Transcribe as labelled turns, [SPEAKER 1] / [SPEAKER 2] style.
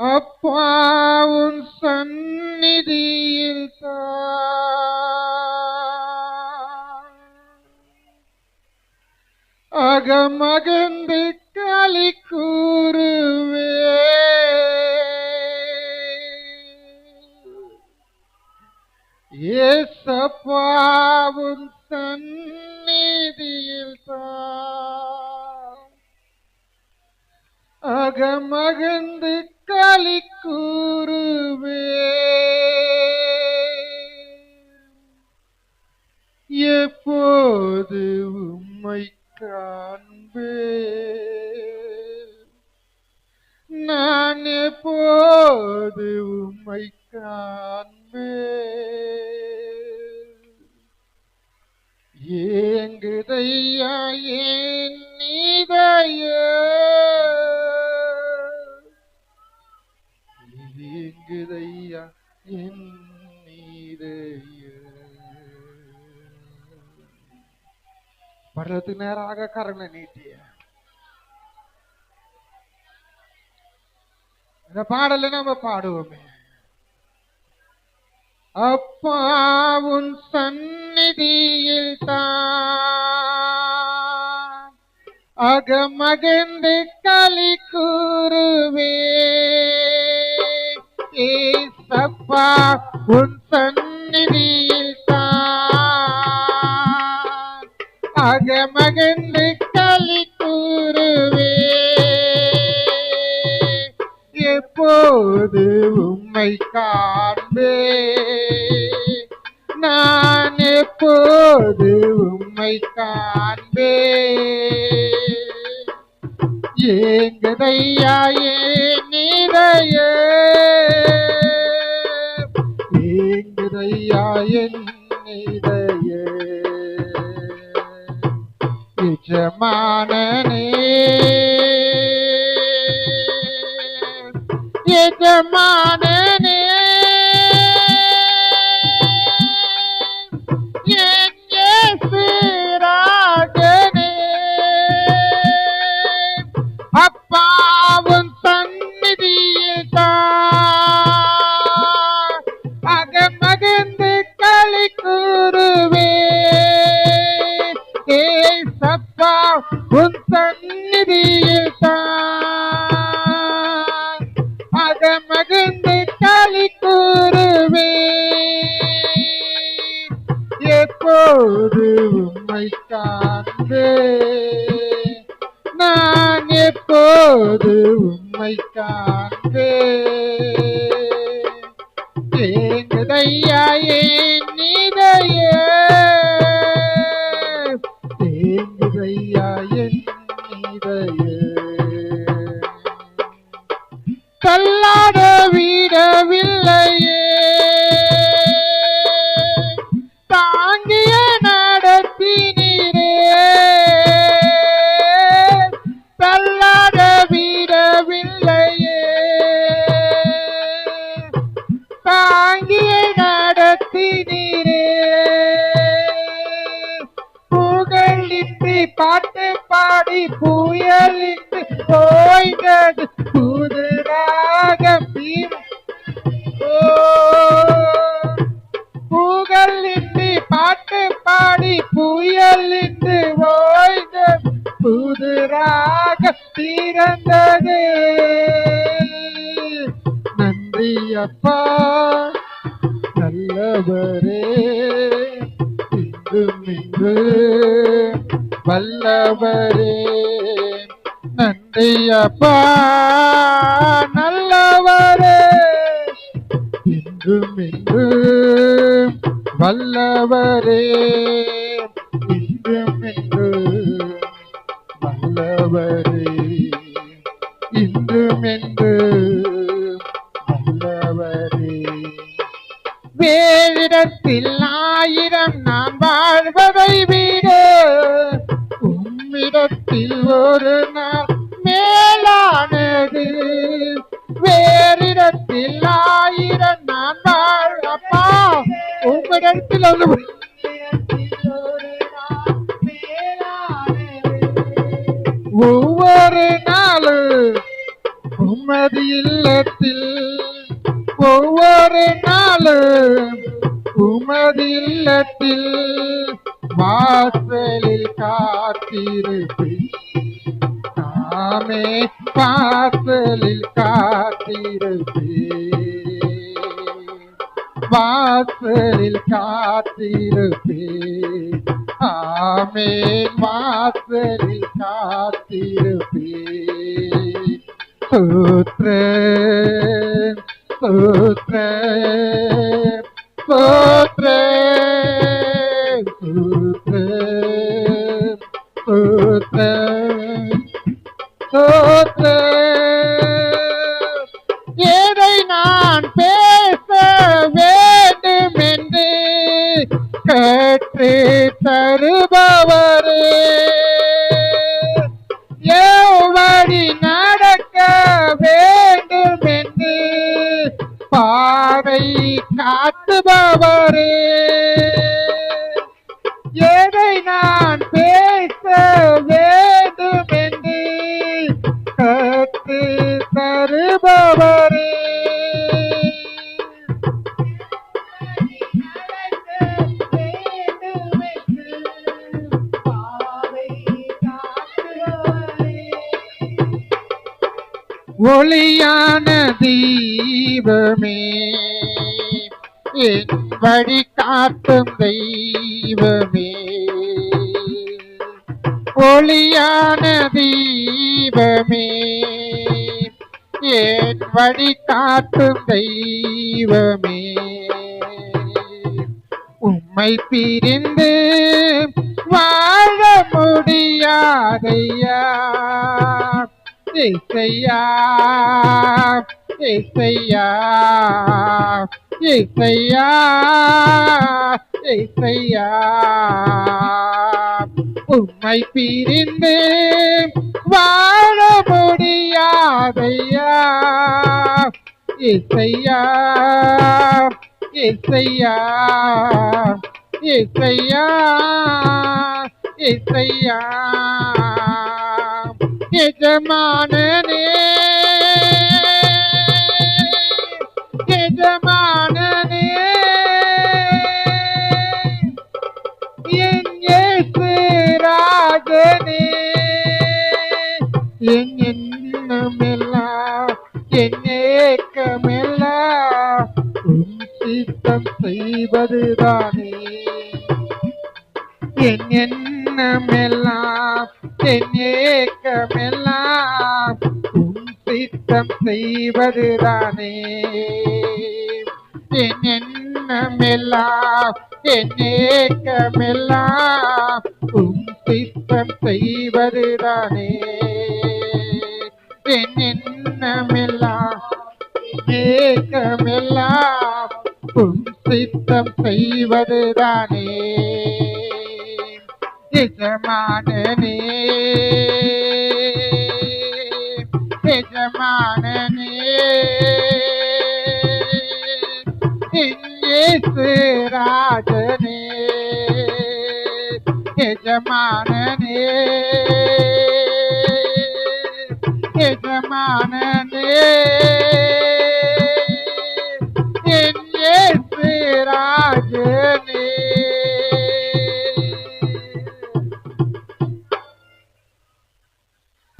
[SPEAKER 1] அப்பாவும் சந்நிதியில் அகமகந்து களி கூறுவே. ஏசப்பாவும் சந்நிதியில் தான். அகமகந்து களி படுறதுக்கு நேராக கரங்களை நீட்டிய இந்த பாடல நம்ம பாடுவோமே அப்பா உன் சந்நிதியில் தான் அகமகிழ்ந்து களி கூறுவே ஏசப்பா உன் சந்நிதியில் போது உம்மை காண்பே? நான் எப்போது உம்மை காண்பே? ஏங்குதையா ஏதைய ஏங்குதையா என் நிஜமானனே. எஜமானனே எஜமானனே என் எப்போது உம்மை காண்பே நான் எப்போது உம்மை காண்பே ஏங்குதையா ஏன் புகழின்றி பாட்டு பாடி புயலின்றி போய்ந்தது புதுராக புகழின்றி பாட்டு பாடி புயலின்றி ஓய்ந்தது புதுராக பிறந்தது. நன்றி அப்பா நல்லவரே. மிகு வல்லவரே நன்றி அப்பா நல்லவரே. இங்கு மிகு வல்லவரே இங்கு மிகு வல்லவரே. இன்றும் மென்று வேறிடத்தில் ஆயிரம் நான் வாழ்வதை விட உம்மிடத்தில் ஒரு நாள் மேலானது. வேறிடத்தில் ஆயிரம் நான் வாழப்பா அப்பா உம்மிடத்தில் ஒரு ஒவ்வொரு நாளும் உமது இல்லத்தில் ஒவ்வொரு நாளும் உமதில்லத்தில் வாசலில் காத்திருப்பேன். நாமே வாசலில் காத்திருப்பேன். வாசலில் காத்திருப்பேன். ஆமே வாசலில் காத்திருப்பேன். சூத்ரன் சூத்ரன் சூத்ரன் சூத்ரன் சூத்ரன் சூத்ரன் எதை நான் பேச வேண்டும் என்று கற்று தருபவரே. காட்டுபவரே எதை நான் பேச வேண்டும் என்று கற்று தருபவரே. ஒளியான தீபமே. என் வழி காட்டும் தெய்வமே. ஒளியான தீபமே. ஏன் வழி காட்டும் தெய்வமே. உம்மை பிரிந்து வாழ முடியாதையா இசையா இசையா இசையா இசையா உம்மை பிரிந்து வாழ முடியாதையா இசையா இசையா இசையா இசையா எஜமானனே செய்வதுதானே என் எண்ணமெல்லாம் என் ஏக்கமெல்லாம் உம் சித்தம் செய்வதுதானே. என் எண்ணமெல்லாம் என் ஏக்கமெல்லாம் உம் சித்தம் செய்வதுதானே. என் எண்ணமெல்லாம் ஏக்கமெல்லாம் உம் சித்தம் செய்வதுதானே எஜமானனே. எஜமானனே இயேசு ராஜனே. எஜமானனே. எஜமானனே.